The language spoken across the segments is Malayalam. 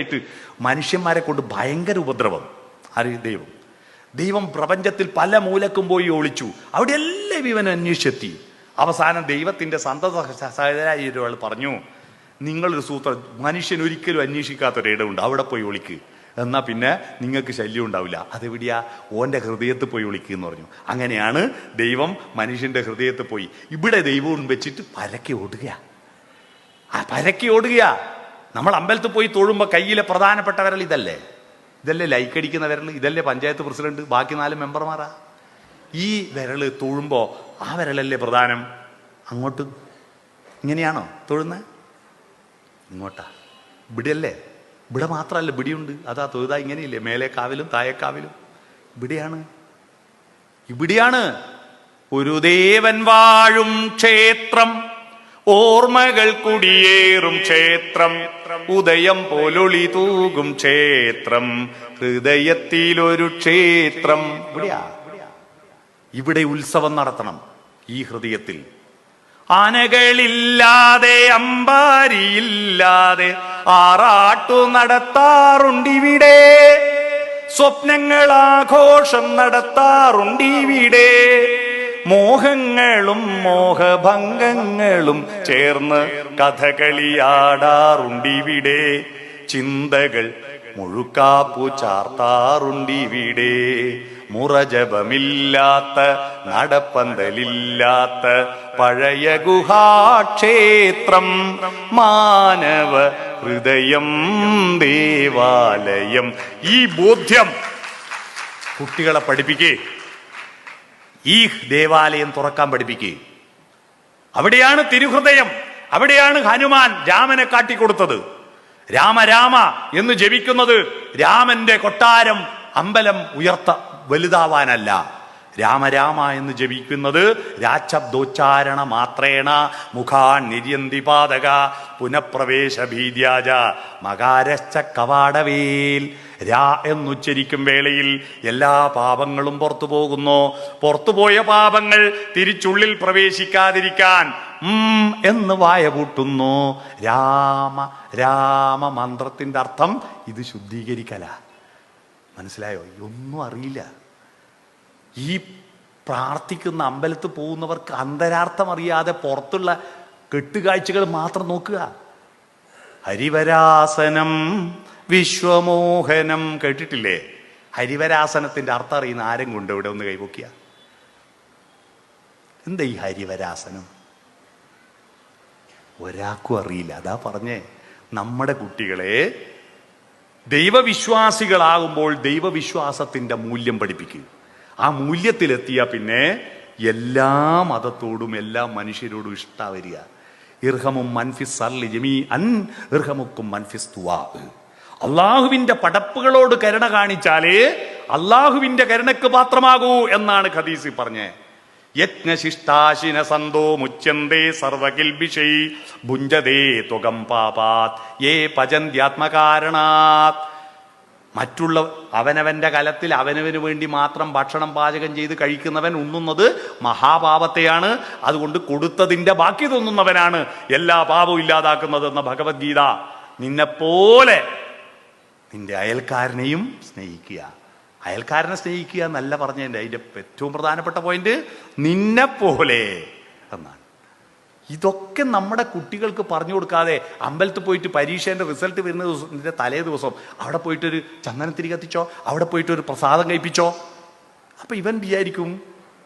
ആയിട്ട് മനുഷ്യന്മാരെ കൊണ്ട് ഭയങ്കര ഉപദ്രവം. ആര്? ദൈവം. ദൈവം പ്രപഞ്ചത്തിൽ പല മൂലക്കും പോയി ഒളിച്ചു. അവിടെ എല്ലാം ഇവൻ അന്വേഷിച്ചെത്തി. അവസാനം ദൈവത്തിന്റെ സന്തത സഹോദരായ ഒരാൾ പറഞ്ഞു നിങ്ങളൊരു സൂത്രം മനുഷ്യൻ ഒരിക്കലും അന്വേഷിക്കാത്തൊരിടമുണ്ട് അവിടെ പോയി ഒളിക്ക്. എന്നാൽ പിന്നെ നിങ്ങൾക്ക് ശല്യം ഉണ്ടാവില്ല. അതെവിടെയാ ഓന്റെ ഹൃദയത്തിൽ പോയി ഒളിക്കുക എന്ന് പറഞ്ഞു. അങ്ങനെയാണ് ദൈവം മനുഷ്യന്റെ ഹൃദയത്തിൽ പോയി. ഇവിടെ ദൈവവും വെച്ചിട്ട് പരക്കെ ഓടുകയാ. ആ പരക്കെ ഓടുകയാ. നമ്മൾ അമ്പലത്തിൽ പോയി തൊഴുമ്പോൾ കയ്യിലെ പ്രധാനപ്പെട്ട വിരൽ ഇതല്ലേ? ഇതല്ലേ ലൈക്ക് അടിക്കുന്ന വിരൽ ഇതല്ലേ പഞ്ചായത്ത് പ്രസിഡന്റ് ബാക്കി നാല് മെമ്പർമാരാ? ഈ വിരൽ തൊഴുമ്പോൾ ആ വിരലല്ലേ പ്രധാനം? അങ്ങോട്ട്. ഇങ്ങനെയാണോ തൊഴുന്നത് ഇങ്ങോട്ടാ. ഇവിടെയല്ലേ? ഇവിടെ മാത്രമല്ല ഇവിടെയുണ്ട്. അതാ തൊഴുതാ ഇങ്ങനെയില്ലേ? മേലേക്കാവിലും കാവിലും താഴെക്കാവിലും. ഇവിടെയാണ്. ഇവിടെയാണ്. ഒരു ദേവൻ വാഴും ക്ഷേത്രം. ഓർമ്മകൾ കുടിയേറും ക്ഷേത്രം. ഉദയം പോലൊളി തൂകും ക്ഷേത്രം. ഹൃദയത്തിലൊരു ക്ഷേത്രം. ഇവിടെയാ. ഇവിടെ ഉത്സവം നടത്തണം ഈ ഹൃദയത്തിൽ. ആനകളില്ലാതെ അമ്പാരിയില്ലാതെ ആറാട്ടു നടത്താറുണ്ടിവിടെ. സ്വപ്നങ്ങൾ ആഘോഷം നടത്താറുണ്ടിവിടെ. മോഹങ്ങളും മോഹഭംഗങ്ങളും ചേർന്ന് കഥകളിയാടാറുണ്ടിവിടെ. ചിന്തകൾ മുഴുക്കാപ്പു ചാർത്താറുണ്ടിവിടെ. മുറജപമില്ലാത്ത നടപ്പന്തലില്ലാത്ത പഴയ ഗുഹാക്ഷേത്രം മാനവ ഹൃദയം ദേവാലയം. ഈ ബോധ്യം കുട്ടികളെ പഠിപ്പിക്കേ. ഈ ദേവാലയം തുറക്കാൻ പഠിപ്പിക്കുകയും. അവിടെയാണ് തിരുഹൃദയം. അവിടെയാണ് ഹനുമാൻ രാമനെ കാട്ടിക്കൊടുത്തത്. രാമ രാമ എന്ന് ജപിക്കുന്നത് രാമന്റെ കൊട്ടാരം അമ്പലം ഉയർത്ത വലുതാവാനല്ല. രാമരാമ എന്ന് ജപിക്കുന്നത് രാശബ്ദോച്ചാരണ മാത്രേണ മുഖാൻ നിര്യന്തി പാതക പുനഃപ്രവേശ ഭീതിയാജ മകാരശ്ച കവാടവേൽ. രാ എന്നുച്ചരിക്കും വേളയിൽ എല്ലാ പാപങ്ങളും പുറത്തു പോകുന്നു. പുറത്തുപോയ പാപങ്ങൾ തിരിച്ചുള്ളിൽ പ്രവേശിക്കാതിരിക്കാൻ എന്ന് വായ പൂട്ടുന്നു. രാമ രാമ മന്ത്രത്തിന്റെ അർത്ഥം ഇത് ശുദ്ധീകരിക്കല. മനസ്സിലായോ? ഒന്നും അറിയില്ല. ഈ പ്രാർത്ഥിക്കുന്ന അമ്പലത്ത് പോകുന്നവർക്ക് അന്തരാർത്ഥം അറിയാതെ പുറത്തുള്ള കെട്ടുകാഴ്ചകൾ മാത്രം നോക്കുക. ഹരിവരാസനം വിശ്വമോഹനം കേട്ടിട്ടില്ലേ? ഹരിവരാസനത്തിന്റെ അർത്ഥം അറിയുന്ന ആരും കൊണ്ട് ഇവിടെ ഒന്ന് കൈപൊക്കിയ. എന്താ ഈ ഹരിവരാസനം? ഒരാൾക്കും അറിയില്ല. അതാ പറഞ്ഞേ നമ്മുടെ കുട്ടികളെ ദൈവവിശ്വാസികളാകുമ്പോൾ ദൈവവിശ്വാസത്തിന്റെ മൂല്യം പഠിപ്പിക്കും. ആ മൂല്യത്തിലെത്തിയ പിന്നെ എല്ലാ മതത്തോടും എല്ലാ മനുഷ്യരോടും ഇഷ്ട വരിക. ഇർഹമും മൻഫിസ് സർലി ജമീ അൻ ഇർഹമുക്കും മൻഫിസ് തുവാ. അള്ളാഹുവിന്റെ പടപ്പുകളോട് കരുണ കാണിച്ചാലേ അള്ളാഹുവിന്റെ കരുണക്ക് പാത്രമാകൂ എന്നാണ് ഖദീസി പറഞ്ഞത് യജ്ഞശിഷ്ടാശിന സന്തോ മുച്ചന്തേ സർവകിൽബിഷൈ ഭുഞ്ചതേ തുകം പാപാത്. ഏ പചന്ത്യാത്മകാരണാത് മറ്റുള്ള അവനവന്റെ കലത്തിൽ അവനവന് വേണ്ടി മാത്രം ഭക്ഷണം പാചകം ചെയ്ത് കഴിക്കുന്നവൻ ഉണ്ണുന്നത് മഹാപാപത്തെയാണ്. അതുകൊണ്ട് കൊടുത്തതിന്റെ ബാക്കി തിന്നുന്നവനാണ് എല്ലാ പാപവും ഇല്ലാതാക്കുന്നത് എന്ന ഭഗവത്ഗീത നിന്നെപ്പോലെ നിന്റെ അയൽക്കാരനെയും സ്നേഹിക്കുക. അയൽക്കാരനെ സ്നേഹിക്കുക എന്നല്ല പറഞ്ഞതിന്റെ അതിന്റെ ഏറ്റവും പ്രധാനപ്പെട്ട പോയിന്റ് നിന്നെ പോലെ എന്നാണ്. ഇതൊക്കെ നമ്മുടെ കുട്ടികൾക്ക് പറഞ്ഞു കൊടുക്കാതെ അമ്പലത്തിൽ പോയിട്ട് പരീക്ഷേന്റെ റിസൾട്ട് വരുന്ന ദിവസത്തിന്റെ തലേ ദിവസം അവിടെ പോയിട്ടൊരു ചന്ദനത്തിരി കത്തിച്ചോ? അവിടെ പോയിട്ടൊരു പ്രസാദം കഴിപ്പിച്ചോ? അപ്പം ഇവൻ വിചാരിക്കും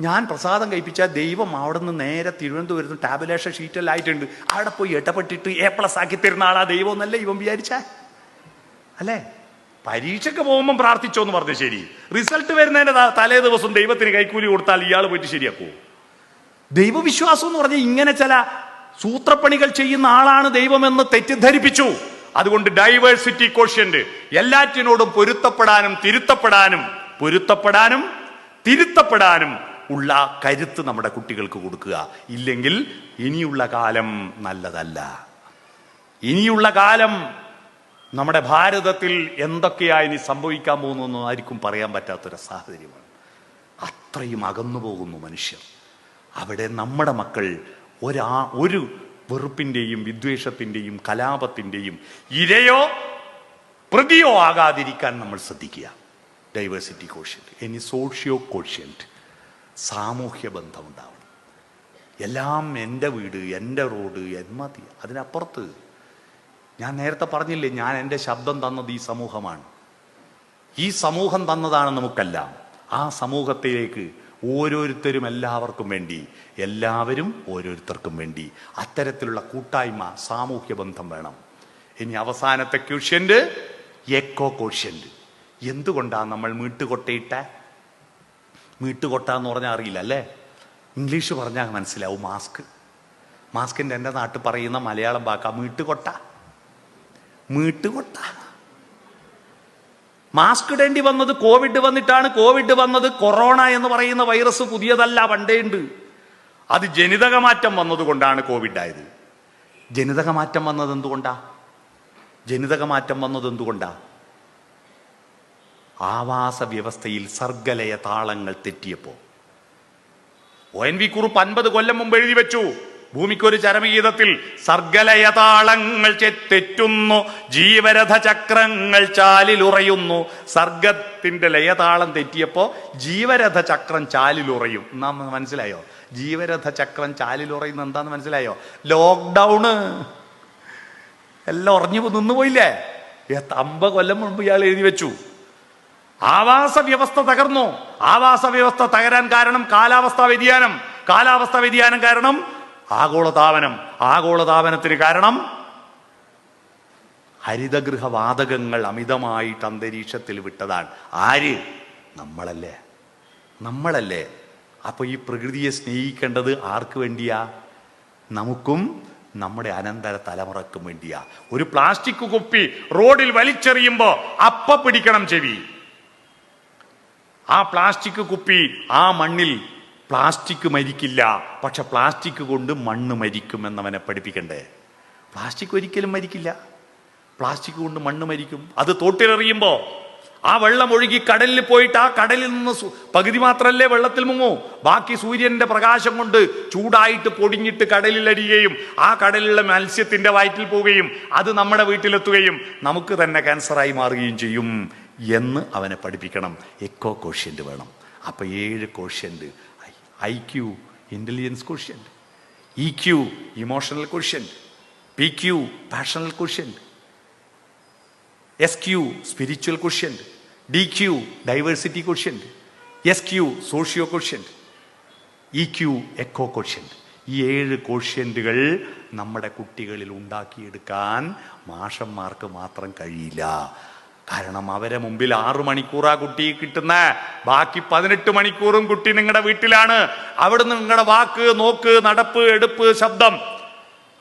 ഞാൻ പ്രസാദം കഴിപ്പിച്ചാൽ ദൈവം അവിടെ നിന്ന് നേരെ തിരുവനന്തപുരത്ത് ടാബുലേഷൻ ഷീറ്റെല്ലാം ആയിട്ടുണ്ട്. അവിടെ പോയി ഇടപെട്ടിട്ട് എ പ്ലസ് ആക്കി തരുന്ന ആളാ ദൈവം എന്നല്ലേ ഇവൻ വിചാരിച്ചേ? അല്ലേ? പരീക്ഷയ്ക്ക് പോകുമ്പോൾ പ്രാർത്ഥിച്ചോ എന്ന് പറഞ്ഞു ശരി. റിസൾട്ട് വരുന്നതിന്റെ ത- തലേ ദിവസം ദൈവത്തിന് കൈക്കൂലി കൊടുത്താൽ ഇയാൾ പോയിട്ട് ശരിയാക്കൂ? ദൈവവിശ്വാസം എന്ന് പറഞ്ഞാൽ ഇങ്ങനെ ചില സൂത്രപ്പണികൾ ചെയ്യുന്ന ആളാണ് ദൈവമെന്ന് തെറ്റിദ്ധരിപ്പിച്ചു. അതുകൊണ്ട് ഡൈവേഴ്സിറ്റി കോഷ്യന്റ് എല്ലാറ്റിനോടും പൊരുത്തപ്പെടാനും തിരുത്തപ്പെടാനും പൊരുത്തപ്പെടാനും തിരുത്തപ്പെടാനും ഉള്ള കരുത്ത് നമ്മുടെ കുട്ടികൾക്ക് കൊടുക്കുക. ഇല്ലെങ്കിൽ ഇനിയുള്ള കാലം നല്ലതല്ല. ഇനിയുള്ള കാലം നമ്മുടെ ഭാരതത്തിൽ എന്തൊക്കെയാ ഇനി സംഭവിക്കാൻ പോകുന്നതെന്ന് ആർക്കും പറയാൻ പറ്റാത്തൊരു സാഹചര്യമാണ്. അത്രയും അകന്നു പോകുന്നു മനുഷ്യർ. അവിടെ നമ്മുടെ മക്കൾ ഒരാ ഒരു വെറുപ്പിന്റെയും വിദ്വേഷത്തിന്റെയും കലാപത്തിന്റെയും ഇരയോ പ്രതിയോ ആകാതിരിക്കാൻ നമ്മൾ ശ്രദ്ധിക്കുക. ഡൈവേഴ്സിറ്റി കോഷ്യന്റ് ഇനി സോഷ്യോ കോഷ്യന്റ് സാമൂഹ്യ ബന്ധം ഉണ്ടാവണം എല്ലാം എന്റെ വീട് എന്റെ റോഡ് എന്മതി. അതിനപ്പുറത്ത് ഞാൻ നേരത്തെ പറഞ്ഞില്ലേ ഞാൻ എന്റെ ശബ്ദം തന്നത് ഈ സമൂഹമാണ്. ഈ സമൂഹം തന്നതാണ് നമുക്കെല്ലാം. ആ സമൂഹത്തിലേക്ക് ഓരോരുത്തരും എല്ലാവർക്കും വേണ്ടി എല്ലാവരും ഓരോരുത്തർക്കും വേണ്ടി അത്തരത്തിലുള്ള കൂട്ടായ്മ സാമൂഹ്യ ബന്ധം വേണം. ഇനി അവസാനത്തെ ക്യൂഷ്യന്റ് എക്കോ കോഷ്യന്റ് എന്തുകൊണ്ടാണ് നമ്മൾ മീട്ടുകൊട്ടയിട്ട? മീട്ടുകൊട്ട എന്ന് പറഞ്ഞാൽ അറിയില്ല അല്ലേ? ഇംഗ്ലീഷ് പറഞ്ഞാൽ മനസ്സിലാവും മാസ്ക്. മാസ്കിന്റെ എന്റെ നാട്ടിൽ പറയുന്ന മലയാളം വാക്കാ മീട്ടുകൊട്ട. മീട്ടുകൊട്ട. മാസ്ക് ഇടേണ്ടി വന്നത് കോവിഡ് വന്നിട്ടാണ്. കോവിഡ് വന്നത് കൊറോണ എന്ന് പറയുന്ന വൈറസ് പുതിയതല്ല പണ്ടേ ഉണ്ട്. അത് ജനിതകമാറ്റം വന്നതുകൊണ്ടാണ് കോവിഡ് ആയത്. ജനിതകമാറ്റം വന്നത് എന്തുകൊണ്ടാ? ജനിതകമാറ്റം വന്നത് എന്തുകൊണ്ടാ? ആവാസ വ്യവസ്ഥയിൽ സർഗലയ താളങ്ങൾ തെറ്റിയപ്പോ. ഒ എൻ വി കുറുപ്പ് അൻപത് കൊല്ലം മുമ്പ് എഴുതി വെച്ചു. ഭൂമിക്കൊരു ചരമഗീതത്തിൽ സർഗലയതാളങ്ങൾ തെറ്റുന്നു ജീവരഥ ചക്രങ്ങൾ ചാലിലുറയുന്നു. സർഗത്തിന്റെ ലയതാളം തെറ്റിയപ്പോ ജീവരഥ ചക്രം ചാലിലുറയും. നാം മനസ്സിലായോ? ജീവരഥ ചക്രം ചാലിലുറയുന്ന എന്താന്ന് മനസ്സിലായോ? ലോക്ക്ഡൗണ് എല്ലാം ഉറഞ്ഞു നിന്നു പോയില്ലേ? അമ്പ കൊല്ലം മുൻപ് ഇയാൾ എഴുതി വെച്ചു. ആവാസ വ്യവസ്ഥ തകർന്നു. ആവാസ വ്യവസ്ഥ തകരാൻ കാരണം കാലാവസ്ഥാ വ്യതിയാനം. കാലാവസ്ഥാ വ്യതിയാനം കാരണം ആഗോളതാപനം ആഗോളതാപനത്തിന് കാരണം ഹരിതഗൃഹവാതകങ്ങൾ അമിതമായിട്ട് അന്തരീക്ഷത്തിൽ വിട്ടതാണ്. ആര്? നമ്മളല്ലേ. നമ്മളല്ലേ. അപ്പൊ ഈ പ്രകൃതിയെ സ്നേഹിക്കേണ്ടത് ആർക്ക് വേണ്ടിയാ? നമുക്കും നമ്മുടെ അനന്തര തലമുറക്കും വേണ്ടിയാ. ഒരു പ്ലാസ്റ്റിക് കുപ്പി റോഡിൽ വലിച്ചെറിയുമ്പോ അപ്പ പിടിക്കണം ചെവി. ആ പ്ലാസ്റ്റിക് കുപ്പി ആ മണ്ണിൽ പ്ലാസ്റ്റിക് മരിക്കില്ല. പക്ഷെ പ്ലാസ്റ്റിക് കൊണ്ട് മണ്ണ് മരിക്കും എന്നവനെ പഠിപ്പിക്കണ്ടേ? പ്ലാസ്റ്റിക് ഒരിക്കലും മരിക്കില്ല. പ്ലാസ്റ്റിക് കൊണ്ട് മണ്ണ് മരിക്കും. അത് തോട്ടിലെറിയുമ്പോ ആ വെള്ളം ഒഴുകി കടലിൽ പോയിട്ട് ആ കടലിൽ നിന്ന് പകുതി മാത്രമല്ലേ വെള്ളത്തിൽ മുങ്ങൂ. ബാക്കി സൂര്യന്റെ പ്രകാശം കൊണ്ട് ചൂടായിട്ട് പൊടിഞ്ഞിട്ട് കടലിൽ അരിയുകയും ആ കടലിലുള്ള മത്സ്യത്തിന്റെ വയറ്റിൽ പോവുകയും അത് നമ്മുടെ വീട്ടിലെത്തുകയും നമുക്ക് തന്നെ ക്യാൻസറായി മാറുകയും ചെയ്യും എന്ന് അവനെ പഠിപ്പിക്കണം. എക്കോ കോഷ്യന്റ് വേണം. അപ്പൊ ഏഴ് quotient I Q intelligence quotient E Q emotional quotient P Q passional quotient S Q spiritual quotient D Q diversity quotient S Q socio quotient E Q eco quotient ഈ ഏഴ് കോഷ്യന്റുകൾ നമ്മുടെ കുട്ടികളിൽ ഉണ്ടാക്കിയെടുക്കാൻ മാഷന്മാർക്ക് മാത്രം കഴിയില്ല. കാരണം അവരെ മുമ്പിൽ ആറു മണിക്കൂറാ കുട്ടി കിട്ടുന്ന. ബാക്കി പതിനെട്ട് മണിക്കൂറും കുട്ടി നിങ്ങളുടെ വീട്ടിലാണ്. അവിടുന്ന് നിങ്ങളുടെ വാക്ക് നോക്ക് നടപ്പ് എടുപ്പ് ശബ്ദം.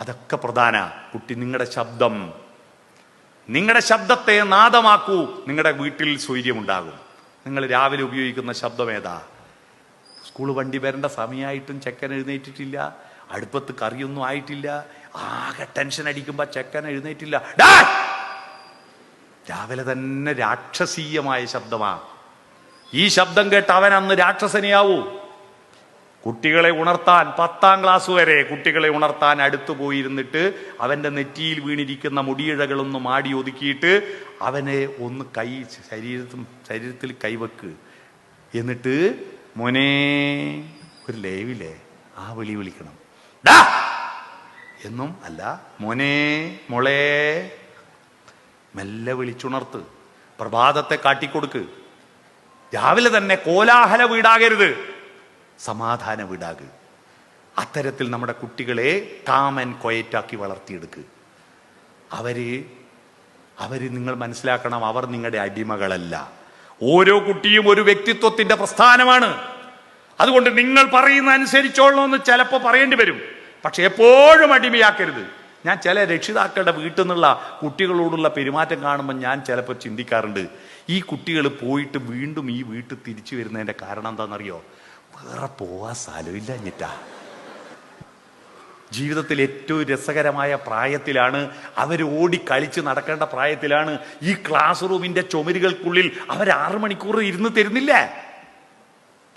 അതൊക്കെ പ്രധാന. കുട്ടി നിങ്ങളുടെ ശബ്ദം. നിങ്ങളുടെ ശബ്ദത്തെ നാദമാക്കൂ. നിങ്ങളുടെ വീട്ടിൽ സ്വൈര്യമുണ്ടാകും. നിങ്ങൾ രാവിലെ ഉപയോഗിക്കുന്ന ശബ്ദം ഏതാ? സ്കൂൾ വണ്ടി വരേണ്ട സമയമായിട്ടും ചെക്കൻ എഴുന്നേറ്റിട്ടില്ല. അടുപ്പത്ത് കറിയൊന്നും ആയിട്ടില്ല. ആകെ ടെൻഷൻ അടിക്കുമ്പോൾ ചെക്കൻ എഴുന്നേറ്റില്ല. ഡാ! രാവിലെ തന്നെ രാക്ഷസീയമായ ശബ്ദമാണ് ഈ ശബ്ദം കേട്ട് അവൻ അന്ന് രാക്ഷസനെയാവൂ. കുട്ടികളെ ഉണർത്താൻ പത്താം ക്ലാസ് വരെ കുട്ടികളെ ഉണർത്താൻ അടുത്തു പോയിരുന്നിട്ട് അവന്റെ നെറ്റിയിൽ വീണിരിക്കുന്ന മുടിയിഴകളൊന്ന് മാടി ഒതുക്കിയിട്ട് അവനെ ഒന്ന് കൈ ശരീരത്തും ശരീരത്തിൽ കൈവെക്ക്. എന്നിട്ട് മോനെ ഒരു ലേവിലേ ആ വിളി വിളിക്കണം. എന്നും അല്ല മോനെ മോളെ മെല്ലെ വിളിച്ചുണർത്ത് പ്രഭാതത്തെ കാട്ടിക്കൊടുക്ക്. രാവിലെ തന്നെ കോലാഹല വീടാകരുത് സമാധാന വീടാക്. അത്തരത്തിൽ നമ്മുടെ കുട്ടികളെ കാമൻ കൊയറ്റാക്കി വളർത്തിയെടുക്കുക അവർ അവർ നിങ്ങൾ മനസ്സിലാക്കണം അവർ നിങ്ങളുടെ അടിമകളല്ല. ഓരോ കുട്ടിയും ഒരു വ്യക്തിത്വത്തിന്റെ പ്രസ്ഥാനമാണ്. അതുകൊണ്ട് നിങ്ങൾ പറയുന്ന അനുസരിച്ചോളണമെന്ന് ചിലപ്പോൾ പറയേണ്ടി വരും. പക്ഷെ എപ്പോഴും അടിമയാക്കരുത്. ഞാൻ ചില രക്ഷിതാക്കളുടെ വീട്ടിൽ നിന്നുള്ള കുട്ടികളോടുള്ള പെരുമാറ്റം കാണുമ്പോൾ ഞാൻ ചിലപ്പോൾ ചിന്തിക്കാറുണ്ട് ഈ കുട്ടികൾ പോയിട്ട് വീണ്ടും ഈ വീട്ടിൽ തിരിച്ചു വരുന്നതിന്റെ കാരണം എന്താണെന്നറിയോ? വേറെ പോവാൻ സ്ഥലമില്ല ഞെറ്റാ ജീവിതത്തിൽ ഏറ്റവും രസകരമായ പ്രായത്തിലാണ് അവർ ഓടി കളിച്ച് നടക്കേണ്ട പ്രായത്തിലാണ് ഈ ക്ലാസ് റൂമിന്റെ ചുമരുകൾക്കുള്ളിൽ അവർ ആറു മണിക്കൂർ ഇരുന്ന് തരുന്നില്ലേ?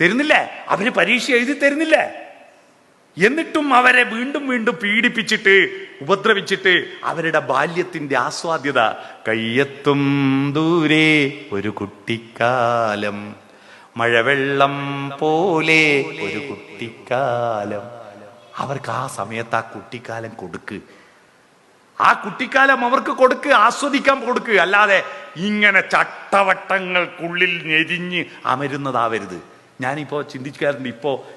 തരുന്നില്ലേ? അവർ പരീക്ഷ എഴുതി തരുന്നില്ലേ? എന്നിട്ടും അവരെ വീണ്ടും വീണ്ടും പീഡിപ്പിച്ചിട്ട് ഉപദ്രവിച്ചിട്ട് അവരുടെ ബാല്യത്തിന്റെ ആസ്വാദ്യത കയ്യെത്തും ദൂരെ ഒരു കുട്ടിക്കാലം. മഴവെള്ളം പോലെ ഒരു കുട്ടിക്കാലം. അവർക്ക് ആ സമയത്ത് ആ കുട്ടിക്കാലം കൊടുക്ക്. ആ കുട്ടിക്കാലം അവർക്ക് കൊടുക്ക് ആസ്വദിക്കാൻ കൊടുക്ക്. അല്ലാതെ ഇങ്ങനെ ചട്ടവട്ടങ്ങൾക്കുള്ളിൽ ഞെരിഞ്ഞ് അമരുന്നതാവരുത്. ഞാനിപ്പോ ചിന്തിക്കാറുണ്ട് ഇപ്പോ